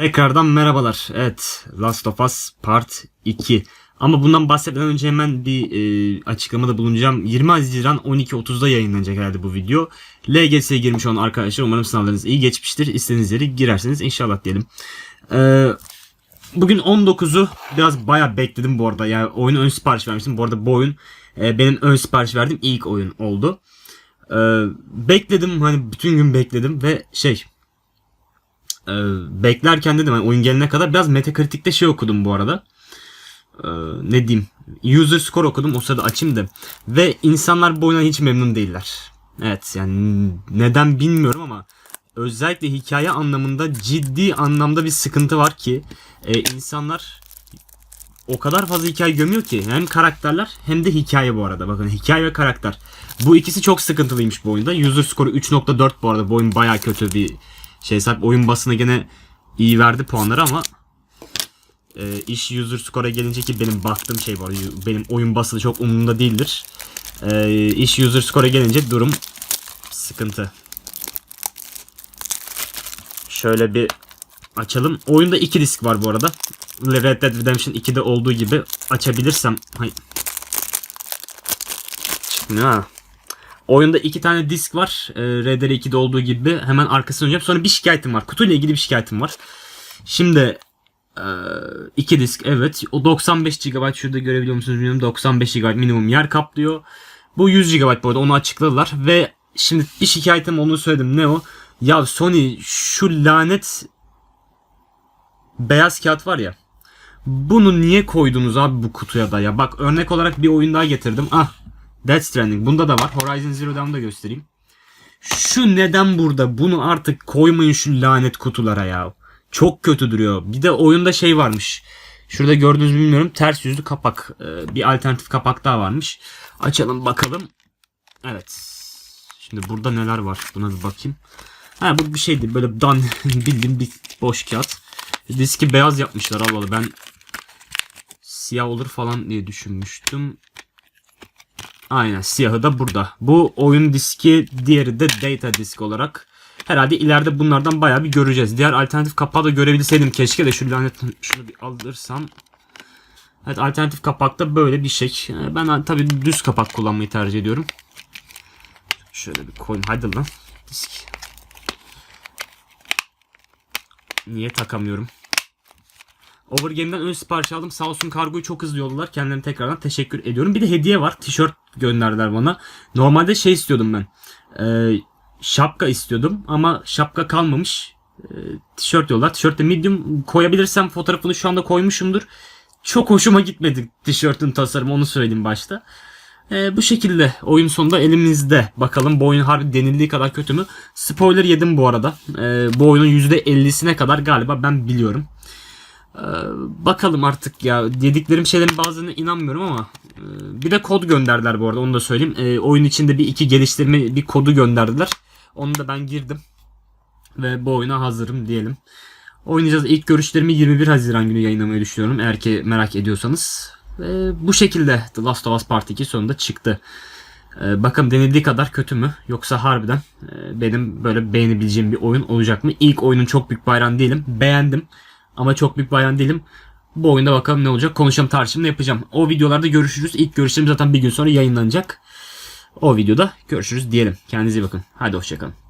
Tekrardan merhabalar. Evet, Last of Us Part 2. Ama bundan bahsetmeden önce hemen bir e, açıklamada bulunacağım. 20 Haziran 12.30'da yayınlanacak herhalde bu video. LGS'ye girmiş olan arkadaşlar umarım sınavlarınız iyi geçmiştir. İstediğiniz yere girerseniz inşallah diyelim. Ee, bugün 19'u biraz bayağı bekledim bu arada. Yani oyunu ön sipariş vermiştim. Bu arada bu oyun e, benim ön sipariş verdiğim ilk oyun oldu. Ee, bekledim hani bütün gün bekledim ve şey e, beklerken dedim hani oyun gelene kadar biraz Metacritic'te şey okudum bu arada. Ee, ne diyeyim? User score okudum o sırada açayım da. Ve insanlar bu oyundan hiç memnun değiller. Evet yani neden bilmiyorum ama özellikle hikaye anlamında ciddi anlamda bir sıkıntı var ki e, insanlar o kadar fazla hikaye gömüyor ki hem karakterler hem de hikaye bu arada. Bakın hikaye ve karakter. Bu ikisi çok sıkıntılıymış bu oyunda. User score 3.4 bu arada. Bu oyun baya kötü bir şey sahip. Oyun basını gene iyi verdi puanları ama e, iş user score'a gelince ki benim baktığım şey var. Benim oyun basını çok umurumda değildir. E, iş user score'a gelince durum sıkıntı. Şöyle bir açalım. Oyunda iki disk var bu arada. Red Dead Redemption 2'de olduğu gibi açabilirsem... Hay. Çıkmıyor ha. Oyunda iki tane disk var. Ee, Red Dead 2'de olduğu gibi. Hemen arkasını döneceğim. Sonra bir şikayetim var. Kutuyla ilgili bir şikayetim var. Şimdi ee, iki disk evet. O 95 GB şurada görebiliyor musunuz bilmiyorum. 95 GB minimum yer kaplıyor. Bu 100 GB bu arada onu açıkladılar. Ve şimdi bir şikayetim onu söyledim. Ne o? Ya Sony şu lanet beyaz kağıt var ya. Bunu niye koydunuz abi bu kutuya da ya? Bak örnek olarak bir oyun daha getirdim. Ah. Death Stranding. Bunda da var. Horizon Zero Dawn'da göstereyim. Şu neden burada? Bunu artık koymayın şu lanet kutulara ya. Çok kötü duruyor. Bir de oyunda şey varmış. Şurada gördüğünüz bilmiyorum. Ters yüzlü kapak. Ee, bir alternatif kapak daha varmış. Açalım bakalım. Evet. Şimdi burada neler var? Buna bir bakayım. Ha bu bir şeydi. Böyle dan bildiğim bir boş kağıt. Diski beyaz yapmışlar Allah. Ben siyah olur falan diye düşünmüştüm. Aynen siyahı da burada. Bu oyun diski diğeri de data disk olarak. Herhalde ileride bunlardan bayağı bir göreceğiz. Diğer alternatif kapağı da görebilseydim keşke de şu lanet şunu bir alırsam. Evet alternatif kapakta böyle bir şey. Ben tabii düz kapak kullanmayı tercih ediyorum. Şöyle bir koyayım. Hadi lan. Disk. Niye takamıyorum? Overgame'den ön sipariş aldım. Sağ olsun kargoyu çok hızlı yolladılar. Kendilerine tekrardan teşekkür ediyorum. Bir de hediye var. Tişört gönderdiler bana. Normalde şey istiyordum ben. Ee, şapka istiyordum ama şapka kalmamış. Ee, tişört yollar. Tişörtte medium koyabilirsem fotoğrafını şu anda koymuşumdur. Çok hoşuma gitmedi tişörtün tasarımı onu söyleyeyim başta. Ee, bu şekilde oyun sonunda elimizde. Bakalım bu oyun harbi denildiği kadar kötü mü? Spoiler yedim bu arada. Ee, bu oyunun %50'sine kadar galiba ben biliyorum. Ee, bakalım artık ya. Dediklerim şeylerin bazılarına inanmıyorum ama e, bir de kod gönderdiler bu arada onu da söyleyeyim. Ee, oyun içinde bir iki geliştirme bir kodu gönderdiler. Onu da ben girdim. Ve bu oyuna hazırım diyelim. Oynayacağız. İlk görüşlerimi 21 Haziran günü yayınlamayı düşünüyorum. Eğer ki merak ediyorsanız. Ve bu şekilde The Last of Us Part 2 sonunda çıktı. Ee, bakalım denildiği kadar kötü mü? Yoksa harbiden e, benim böyle beğenebileceğim bir oyun olacak mı? İlk oyunun çok büyük bayram değilim. Beğendim. Ama çok büyük bayan değilim. Bu oyunda bakalım ne olacak. Konuşalım tartışımda yapacağım. O videolarda görüşürüz. İlk görüşlerim zaten bir gün sonra yayınlanacak. O videoda görüşürüz diyelim. Kendinize iyi bakın. Hadi hoşçakalın.